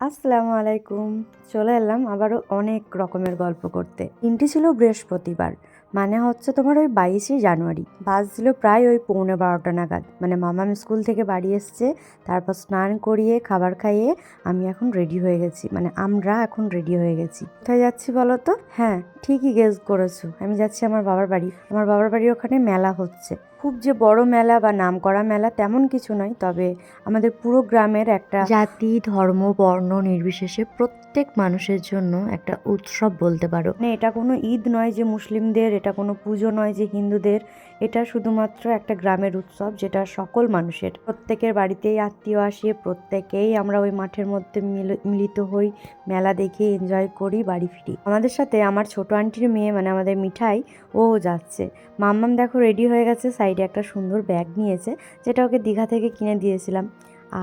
আসসালামু আলাইকুম। চলে এলাম আবারও অনেক রকমের গল্প করতে। দিনটি ছিল বৃহস্পতিবার মানে হচ্ছে তোমার ওই বাইশে জানুয়ারি। বাস ছিল প্রায় ওই পৌনে বারোটা নাগাদ। মানে মামাম স্কুল থেকে বাড়ি এসছে, তারপর স্নান করিয়ে, খাবার খাইয়ে আমি এখন রেডি হয়ে গেছি। মানে আমরা এখন রেডি হয়ে গেছি। কোথায় যাচ্ছি বলো তো? হ্যাঁ ঠিকই গেস করেছ। আমি যাচ্ছি আমার বাবার বাড়ি। আমার বাবার বাড়ির ওখানে মেলা হচ্ছে। খুব যে বড় মেলা বা নাম করা মেলা তেমন কিছু নয় তবে আমাদের পুরো গ্রামের একটা জাতি ধর্ম বর্ণ নির্বিশেষে প্রত্যেক মানুষের জন্য একটা উৎসব বলতে পারো। মানে এটা কোনো ঈদ নয় যে মুসলিমদের এটা কোনো পুজো নয় যে হিন্দুদের এটা শুধুমাত্র একটা গ্রামের উৎসব, যেটা সকল মানুষের। প্রত্যেকের বাড়িতেই আত্মীয় আসে, প্রত্যেকেই আমরা ওই মাঠের মধ্যে মিল- মিলিত হই, মেলা দেখে এনজয় করি, বাড়ি ফিরি। আমাদের সাথে আমার ছোট আন্টির মেয়ে মানে আমাদের মিঠাই ও যাচ্ছে। মাম্মাম দেখো রেডি হয়ে গেছে সাইডে একটা সুন্দর ব্যাগ নিয়েছে, যেটা ওকে দীঘা থেকে কিনে দিয়েছিলাম।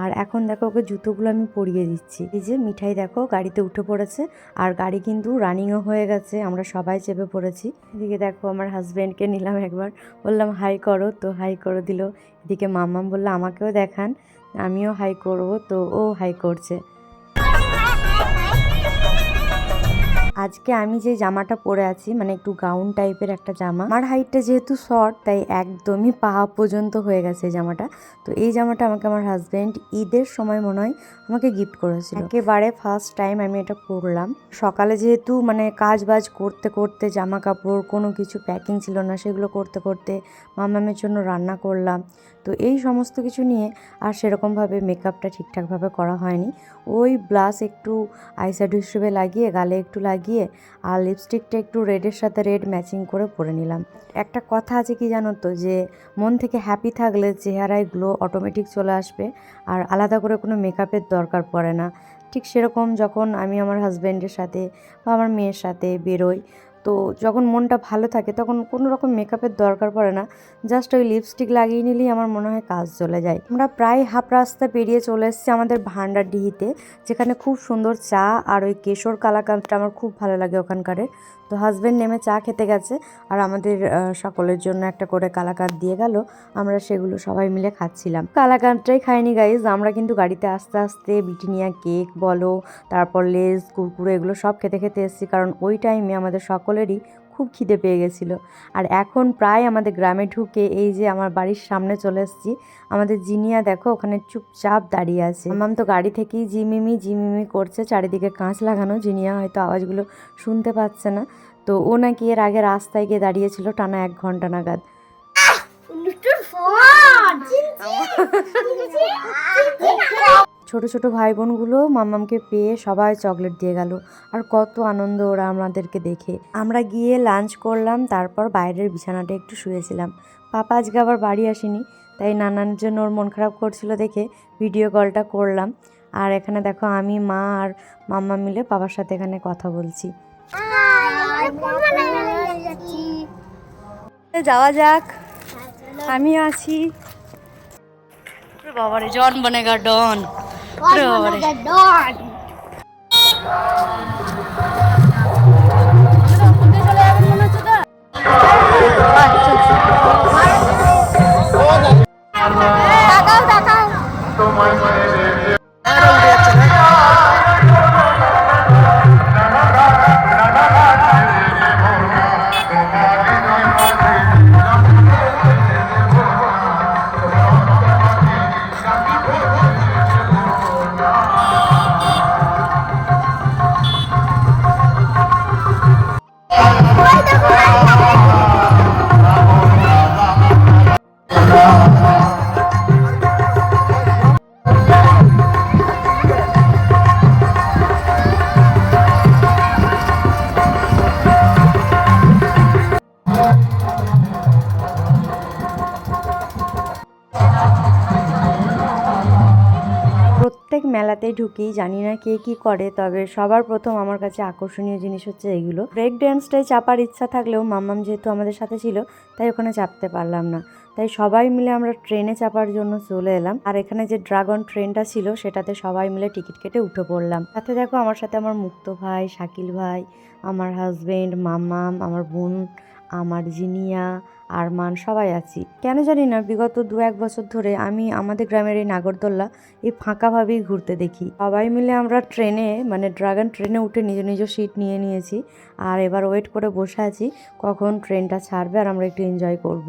আর এখন দেখো ওকে জুতোগুলো আমি পরিয়ে দিচ্ছি। এই যে মিঠাই দেখো গাড়িতে উঠে পড়েছে আর গাড়ি কিন্তু রানিংও হয়ে গেছে, আমরা সবাই চেপে পড়েছি। এদিকে দেখো আমার হাজব্যান্ডকে নিলাম একবার, বললাম হাই করো। তো হাই করে দিল। এদিকে মাম্মাম বলল, আমাকেও দেখান, আমিও হাই করব। তো ও হাই করছে। আজকে আমি যে জামাটা পরে আছি মানে একটু গাউন টাইপের একটা জামা, আমার হাইটটা যেহেতু শর্ট তাই একদমই পা পর্যন্ত হয়ে গেছে জামাটা। তো এই জামাটা আমাকে আমার হাজব্যান্ড ঈদের সময় মনে হয় আমাকে গিফট করেছিল। একেবারে ফার্স্ট টাইম আমি এটা পরলাম। সকালে যেহেতু মানে কাজ বাজ করতে করতে, জামা কাপড় কোনো কিছু প্যাকিং ছিল না, সেগুলো করতে করতে মামামের জন্য রান্না করলাম। তো এই সমস্ত কিছু নিয়ে আর সেরকমভাবে মেকআপটা ঠিকঠাকভাবে করা হয়নি। ওই ব্লাশ একটু আইশ্যাডো হিসেবে লাগিয়ে, গালে একটু লাগিয়ে আর লিপস্টিকটা একটু রেডের সাথে রেড ম্যাচিং করে পরে নিলাম। একটা কথা আছে কি জানো তো, যে মন থেকে হ্যাপি থাকলে চেহারায় গ্লো অটোমেটিক চলে আসবে আর আলাদা করে কোনো মেকআপের দরকার পড়ে না। ঠিক সেরকম যখন আমি আমার হাজব্যান্ডের সাথে বা আমার মেয়ের সাথে বেরোই তো যখন মনটা ভালো থাকে তখন কোনো রকম মেকআপের দরকার পড়ে না। জাস্ট ওই লিপস্টিক লাগিয়ে নিলেই আমার মনে হয় কাজ চলে যায়। আমরা প্রায় হাফ রাস্তা পেরিয়ে চলে এসেছি আমাদের ভান্ডার ডিহিতে যেখানে খুব সুন্দর চা আর ওই কেশর কালাকাঁদটা আমার খুব ভালো লাগে ওখানকারের। তো হাজব্যান্ড নেমে চা খেতে গেছে আর আমাদের সকলের জন্য একটা করে কালাকাঁদ দিয়ে গেল। আমরা সেগুলো সবাই মিলে খাচ্ছিলাম। কালাকাঁদটাই খাইনি গাইজ আমরা কিন্তু গাড়িতে আস্তে আস্তে বিটিনিয়া কেক বলো, তারপর লেজ, কুরকুরে এগুলো সব খেতে খেতে এসেছি। কারণ ওই টাইমে আমাদের সকলেরই খুব খিদে পেয়ে গেছিল। আর এখন প্রায় আমাদের গ্রামে ঢুকে এই যে আমার বাড়ির সামনে চলে এসেছি আমাদের জিনিয়া দেখো ওখানে চুপচাপ দাঁড়িয়ে আছে। মাম তো গাড়ি থেকেই জিমিমি জিমিমি করছে চারিদিকে কাঁচ লাগানো। জিনিয়া হয়তো আওয়াজগুলো শুনতে পাচ্ছে না। তো ও নাকি এর আগে রাস্তায় গিয়ে দাঁড়িয়েছিল টানা এক ঘণ্টা নাগাদ। Mr. ছোট ছোট ভাই বোনগুলো মাম্মামকে পেয়ে সবাই চকলেট দিয়ে গেল। আর কত আনন্দ ওরা আমাদেরকে দেখে। আমরা গিয়ে লাঞ্চ করলাম, তারপর বাইরের বিছানাটা একটু শুয়েছিলাম। পাপা আজকে আবার বাড়ি আসেনি, তাই নানান জন্য ওর মন খারাপ করছিল দেখে ভিডিও কলটা করলাম। আর এখানে দেখো আমি, মা আর মাম্মা মিলে বাবার সাথে এখানে কথা বলছি। যাওয়া যাক, আমিও আছি। বাবারে জন বনেগা ডন। প্রত্যেক মেলাতেই ঢুকি, জানি না কে কি করে, তবে সবার প্রথম আমার কাছে আকর্ষণীয় জিনিস হচ্ছে এগুলো। ব্রেক ড্যান্সটাই চাপার ইচ্ছা থাকলেও মাম্মাম যেহেতু আমাদের সাথে ছিল, তাই ওখানে চাপতে পারলাম না। তাই সবাই মিলে আমরা ট্রেনে চাপার জন্য চলে এলাম, আর এখানে যে ড্রাগন ট্রেনটা ছিল, সেটাতে সবাই মিলে টিকিট কেটে উঠে পড়লাম। সাথে দেখো আমার সাথে আমার মুক্ত ভাই, শাকিল ভাই, আমার হাজবেন্ড মাম্মাম, আমার বোন, আমার জিনিয়া আরমান সবাই আছি। কেন জানি না, বিগত দু এক বছর ধরে আমি আমাদের গ্রামের এই নাগরদোল্লা এই ফাঁকাভাবেই ঘুরতে দেখি। সবাই মিলে আমরা ট্রেনে মানে ড্রাগন ট্রেনে উঠে নিজ নিজ সিট নিয়ে নিয়েছি। আর এবার ওয়েট করে বসে আছি, কখন ট্রেনটা ছাড়বে আর আমরা একটু এনজয় করব।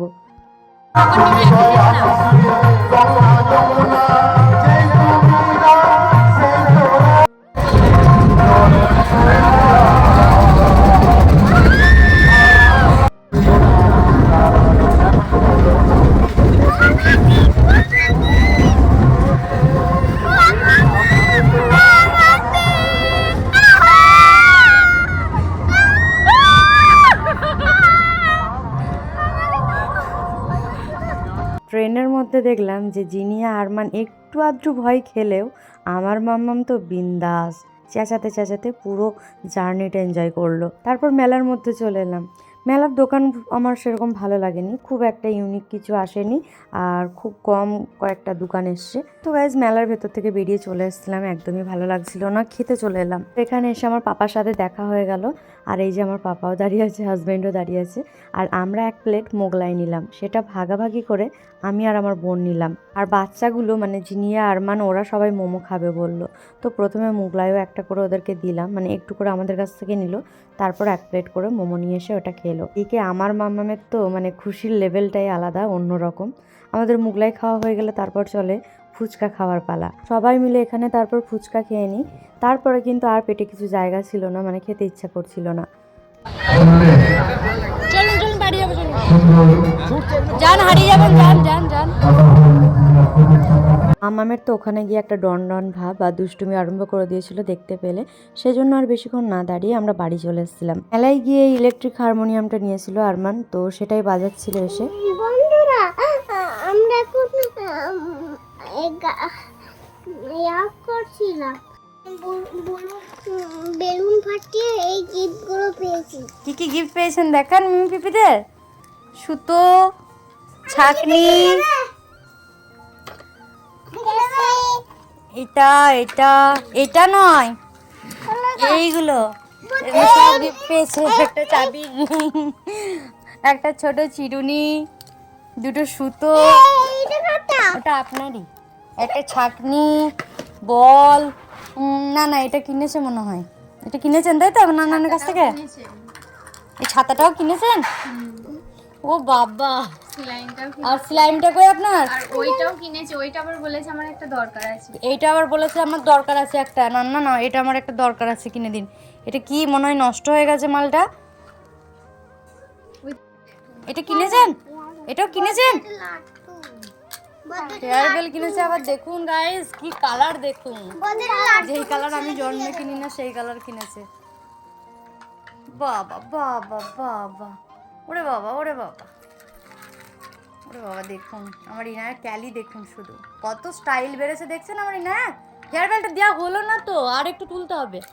ট্রেনের দেখলাম যে জিনিয়া আরমান একটু আদ্রু ভয় খেলেও আমার মাম্মাম তো বিন্দাস চেঁচাতে চেঁচাতে পুরো জার্নিটা এনজয় করল। তারপর মেলার মধ্যে চলে এলাম। মেলার দোকান আমার সেরকম ভালো লাগেনি। খুব একটা ইউনিক কিছু আসেনি আর খুব কম কয়েকটা দোকান এসছে। তো গাইজ মেলার ভেতর থেকে বেরিয়ে চলে এসেছিলাম, একদমই ভালো লাগছিল না, খেতে চলে এলাম। এখানে এসে আমার পাপার সাথে দেখা হয়ে গেল আর এই যে আমার পাপাও দাঁড়িয়ে আছে হাজব্যান্ডও দাঁড়িয়ে আছে আর আমরা এক প্লেট মোগলাই নিলাম। সেটা ভাগাভাগি করে আমি আর আমার বোন নিলাম। আর বাচ্চাগুলো মানে জিনিয়া আরমান ওরা সবাই মোমো খাবে বলল। তো প্রথমে মোগলাইও একটা করে ওদেরকে দিলাম মানে একটু করে আমাদের কাছ থেকে নিল, তারপর এক প্লেট করে মোমো নিয়ে এসে ওটা খেলো একে আমার মামামের তো মানে খুশির লেভেলটাই আলাদা, অন্যরকম। আমাদের মুগলাই খাওয়া হয়ে গেলে তারপর চলে ফুচকা খাওয়ার পালা। সবাই মিলে এখানে তারপর ফুচকা খেয়ে নিই। তারপরে কিন্তু আর পেটে কিছু জায়গা ছিল না মানে খেতে ইচ্ছা করছিল না চলুন চলুন বাড়ি যাব চলুন যান হারিয়ে যাবেন যান যান যান। মামামের তো ওখানে গিয়ে একটা ডন ডন ভাব বা দুষ্টুমি আরম্ভ করে দিয়েছিল দেখতে পেলে। সেজন্য আর বেশিক্ষণ না দাঁড়িয়ে আমরা বাড়ি চলে এসেছিলাম। মেলায় গিয়ে ইলেকট্রিক হারমোনিয়ামটা নিয়েছিল আরমান তো সেটাই বাজাচ্ছিল এসে। বন্ধুরা আমরা এখন ইয়া করছিলাম। বেলুন ফাটিয়ে এই গিফটগুলো পেয়েছি। কি কি গিফট পেয়েছেন দেখান মিমি পিপিদের? সুতো, ছাকনি। এটা এটা এটা নয়। এইগুলো। একটা চাবি। একটা ছোট চিরুনি, দুটো সুতো। ওটা আপনারই। একটা ছাকনি, বল। না না, এটা কিনেছে মনে হয়। এটা কিনেছেন তাই তো আপনার কাছ থেকে? এই ছাতাটাও কিনেছেন? ও বাবা। আর স্লাইমটা কই আপনার? আর ওইটাও কিনেছি ওইটা আবার বলেছে আমার একটা দরকার আছে। এইটা আবার বলেছে আমার দরকার আছে একটা। না না না এটা আমার একটা দরকার আছে কিনে দিন। এটা কি মনে হয় নষ্ট হয়ে গেছে মালটা? এটা কিনেছেন? এটাও কিনেছেন? হেয়ার বেল কিনেছে আবার দেখুন গাইস কি কালার দেখুন। যেই কালার আমি জন্মে কিনি না সেই কালার কিনেছে। বাবা বাবা বাবা। ওরে বাবা ওরে বাবা। ওরে বাবা দেখুন আমার ইনায়ের ক্যালি দেখুন শুধু। কত স্টাইল বেড়েছে দেখছেন আমার ইনায়া হেয়ার বেলটা দেওয়া হলো না তো আর একটু তুলতে হবে।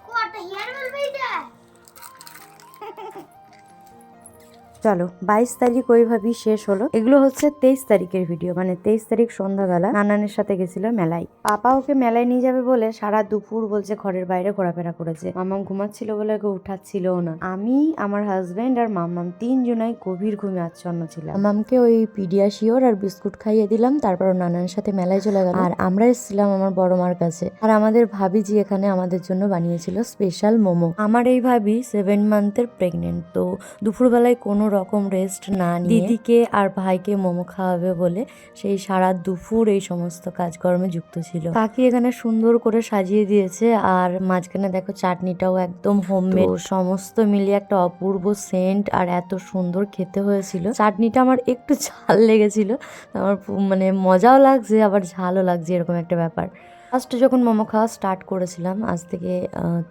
চলো বাইশ তারিখ ওইভাবেই শেষ হলো। এগুলো হচ্ছে তেইশ তারিখের ভিডিও মানে তেইশ তারিখ সন্ধ্যাবেলা নানানের সাথে গেছিল মেলায়। পাপা ওকে মেলায় নিয়ে যাবে বলে সারা দুপুর বলছে ঘরের বাইরে ঘোরাফেরা করেছে। মামাম ঘুমাচ্ছিল বলে ওকে উঠাচ্ছিলও না। আমি আমার হাজবেন্ড আর মামাম তিনজনাই গভীর ঘুমে আচ্ছন্ন ছিলাম। মামামকে ওই পিডিয়াশিওর আর বিস্কুট খাইয়ে দিলাম তারপর নানানের সাথে মেলায় চলে গেল। আর আমরা এসেছিলাম আমার বড় মার কাছে। আর আমাদের ভাবিজি এখানে আমাদের জন্য বানিয়েছিল স্পেশাল মোমো। আমার এই ভাবি সেভেন মান্থের প্রেগনেন্ট তো দুপুরবেলায় কোনো রকম রেস্ট না নিয়ে দিদিকে আর ভাইকে মোমো খাওয়াবে বলে সেই সারা দুপুর এই সমস্ত কাজকর্মে যুক্ত ছিল। কাকি এখানে সুন্দর করে সাজিয়ে দিয়েছে আর মাঝখানে দেখো চাটনিটাও একদম হোমমেড সমস্ত মিলিয়ে একটা অপূর্ব সেন্ট আর এত সুন্দর খেতে হয়েছিল। চাটনিটা আমার একটু ঝাল লেগেছিল। আমার মানে মজাও লাগছে আবার ঝালও লাগছে এরকম একটা ব্যাপার। ফার্স্ট যখন মোমো খাওয়া স্টার্ট করেছিলাম, আজ থেকে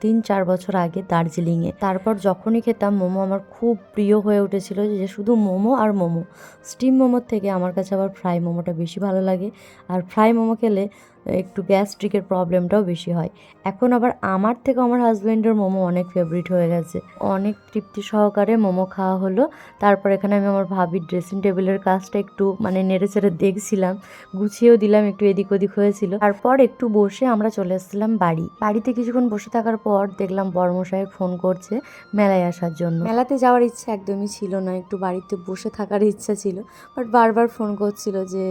তিন চার বছর আগে দার্জিলিংয়ে। তারপর যখনই খেতাম, মোমো আমার খুব প্রিয় হয়ে উঠেছিল যে শুধু মোমো আর মোমো। স্টিম মোমোর থেকে আমার কাছে আবার ফ্রাই মোমোটা বেশি ভালো লাগে। আর ফ্রাই মোমো খেলে একটু গ্যাস্ট্রিকের প্রবলেমটাও বেশি হয়। এখন আবার আমার থেকে আমার হাজব্যান্ডের মোমো অনেক ফেভারিট হয়ে গেছে। অনেক তৃপ্তি সহকারে মোমো খাওয়া হলো। তারপর এখানে আমি আমার ভাবির ড্রেসিং টেবিলের কাজটা একটু মানে নেড়ে চেড়ে দেখছিলাম। গুছিয়েও দিলাম, একটু এদিক ওদিক হয়েছিল। তারপর একটু বসে আমরা চলে এসেছিলাম বাড়ি। বাড়িতে কিছুক্ষণ বসে থাকার পর দেখলাম বর্মশাই ফোন করছে মেলায় আসার জন্য। মেলাতে যাওয়ার ইচ্ছা একদমই ছিল না, একটু বাড়িতে বসে থাকার ইচ্ছা ছিল। বাট বারবার ফোন করছিল যে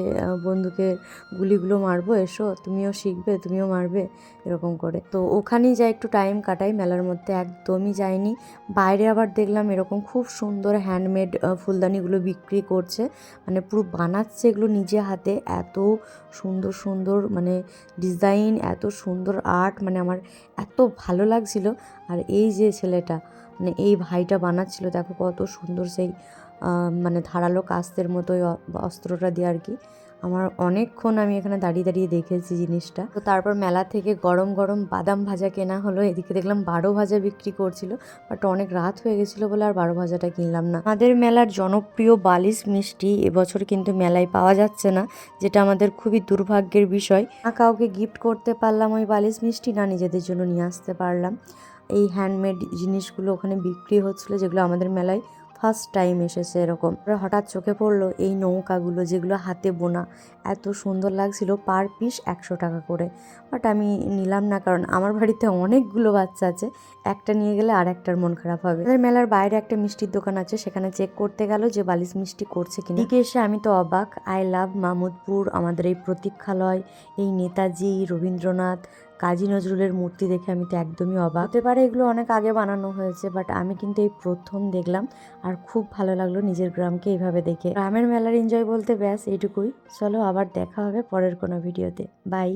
বন্ধুকে গুলিগুলো মারবো, এসো। তুমিও শিখবে, তুমিও মারবে, এরকম করে। তো ওখানেই যাই, একটু টাইম কাটাই, মেলার মধ্যে একদমই যাইনি। বাইরে আবার দেখলাম এরকম খুব সুন্দর হ্যান্ডমেড ফুলদানিগুলো বিক্রি করছে। মানে পুরো বানাচ্ছে এগুলো নিজে হাতে। এত সুন্দর সুন্দর মানে ডিজাইন এত সুন্দর আর্ট মানে আমার এত ভালো লাগছিল। আর এই যে ছেলেটা মানে এই ভাইটা বানাচ্ছিল, দেখো কত সুন্দর সেই মানে ধারালো কাস্তের মতো ওই অস্ত্রটা দিয়ে আর কি। আমার অনেকক্ষণ আমি এখানে দাঁড়িয়ে দাঁড়িয়ে দেখেছি জিনিসটা। তো তারপর মেলা থেকে গরম গরম বাদাম ভাজা কেনা হলো। এদিকে দেখলাম বারো ভাজা বিক্রি করছিল, বাট অনেক রাত হয়ে গেছিল বলে আর বারো ভাজাটা কিনলাম না। আমাদের মেলার জনপ্রিয় বালিশ মিষ্টি এবছর কিন্তু মেলায় পাওয়া যাচ্ছে না, যেটা আমাদের খুবই দুর্ভাগ্যের বিষয়। না কাউকে গিফট করতে পারলাম ওই বালিশ মিষ্টি, না নিজেদের জন্য নিয়ে আসতে পারলাম। এই হ্যান্ডমেড জিনিসগুলো ওখানে বিক্রি হচ্ছিল, যেগুলো আমাদের মেলায় ফার্স্ট টাইম এসেছে এরকম। হঠাৎ চোখে পড়ল এই নৌকাগুলো যেগুলো হাতে বোনা। এত সুন্দর লাগছিল পার পিস একশো টাকা করে। বাট আমি নিলাম না কারণ আমার বাড়িতে অনেকগুলো বাচ্চা আছে। একটা নিয়ে গেলে আর একটার মন খারাপ হবে। আমাদের মেলার বাইরে একটা মিষ্টির দোকান আছে, সেখানে চেক করতে গেল যে বালিশ মিষ্টি করছে কিনা। এদিকে এসে আমি তো অবাক। আই লাভ মামুদপুর, আমাদের এই প্রতীক্ষালয়, এই নেতাজি, রবীন্দ্রনাথ কাজী নজরুলের মূর্তি দেখে আমি তো একদমই অবাক। হতে পারে এগুলো অনেক আগে বানানো হয়েছে বাট আমি কিন্তু এই প্রথম দেখলাম আর খুব ভালো লাগল নিজের গ্রামকে এইভাবে দেখে। গ্রামের মেলার এনজয় বলতে ব্যাস এটুকুই। চলো আবার দেখা হবে পরের কোনো ভিডিওতে বাই